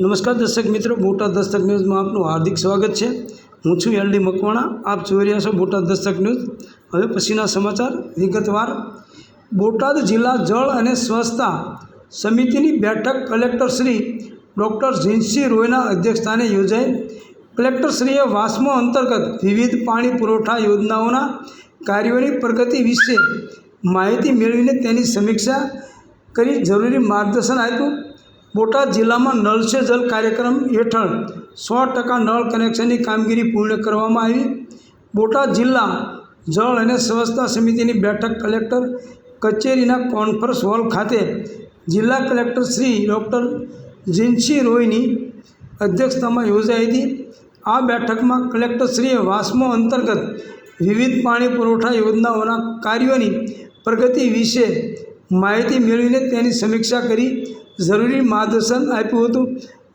નમસ્કાર દર્શક મિત્રો, બોટાદ દસ્તક ન્યૂઝમાં આપનું હાર્દિક સ્વાગત છે. હું છું એલડી મકવાણા, આપ જોઈ રહ્યા છો બોટાદ દસ્તક ન્યૂઝ. હવે પછીના સમાચાર વિગતવાર. બોટાદ જિલ્લા જળ અને સ્વચ્છતા સમિતિની બેઠક કલેક્ટર શ્રી ડૉક્ટર ઝીનસિંહ રોયના અધ્યક્ષસ્થાને યોજાઈ. કલેક્ટરશ્રીએ વાસ્મો અંતર્ગત વિવિધ પાણી પુરવઠા યોજનાઓના કાર્યોની પ્રગતિ વિશે માહિતી મેળવીને તેની સમીક્ષા કરી જરૂરી માર્ગદર્શન આપ્યું. બોટાદ જિલ્લામાં નળ સે જલ કાર્યક્રમ હેઠળ સો ટકા નળ કનેક્શનની કામગીરી પૂર્ણ કરવામાં આવી. બોટાદ જિલ્લા જળ અને સ્વચ્છતા સમિતિની બેઠક કલેક્ટર કચેરીના કોન્ફરન્સ હોલ ખાતે જિલ્લા કલેક્ટર શ્રી ડૉક્ટર જીન્સી રોયની અધ્યક્ષતામાં યોજાઈ હતી. આ બેઠકમાં કલેક્ટરશ્રીએ વાસ્મો અંતર્ગત વિવિધ પાણી પુરવઠા યોજનાઓના કાર્યોની પ્રગતિ વિશે માહિતી મેળવીને તેની સમીક્ષા કરી. જરૂરી માર્ગદર્શન આપ્યું હતું.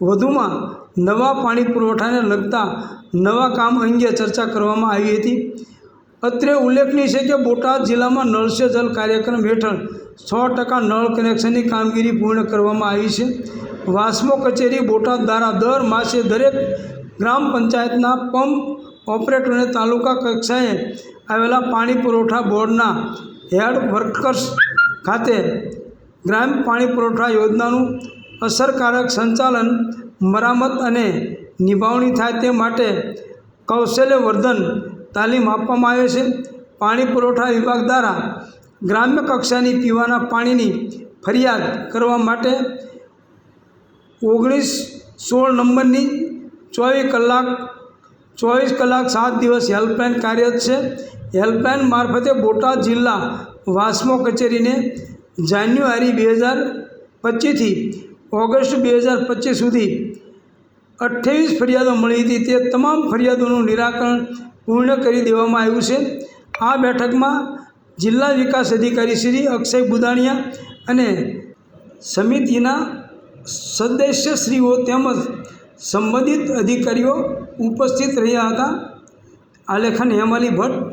વધુમાં નવા પાણી પુરવઠાને લગતા નવા કામ અંગે ચર્ચા કરવામાં આવી હતી. અત્રે ઉલ્લેખનીય છે કે બોટાદ જિલ્લામાં નળ જલ કાર્યક્રમ હેઠળ સો ટકા નળ કનેક્શનની કામગીરી પૂર્ણ કરવામાં આવી છે. વાસ્મો કચેરી બોટાદ દ્વારા દર માસે દરેક ગ્રામ પંચાયતના પંપ ઓપરેટરને તાલુકા કક્ષાએ આવેલા પાણી પુરવઠા બોર્ડના હેડ વર્કર્સ ખાતે ગ્રામ પાણી પુરવઠા યોજનાનું અસરકારક સંચાલન, મરામત અને નિભાવણી થાય તે માટે કૌશલ્યવર્ધન તાલીમ આપવામાં આવે છે. પાણી પુરવઠા વિભાગ દ્વારા ગ્રામ્ય કક્ષાની પીવાના પાણીની ફરિયાદ કરવા માટે ઓગણીસ સોળ નંબરની ચોવીસ કલાક ચોવીસ કલાક સાત દિવસ હેલ્પલાઇન કાર્યરત છે. હેલ્પલાઇન મારફતે બોટાદ જિલ્લા વાસ્મો કચેરીને જાન્યુઆરી બે હજાર પચીસથી ઓગસ્ટ બે હજાર પચીસ સુધી અઠ્ઠાવીસ ફરિયાદો મળી હતી. તે તમામ ફરિયાદોનું નિરાકરણ પૂર્ણ કરી દેવામાં આવ્યું છે. આ બેઠકમાં જિલ્લા વિકાસ અધિકારી શ્રી અક્ષય બુદાણિયા અને સમિતિના સદસ્યશ્રીઓ તેમજ સંબંધિત અધિકારીઓ ઉપસ્થિત રહ્યા હતા. આલેખન Hemali Bhatt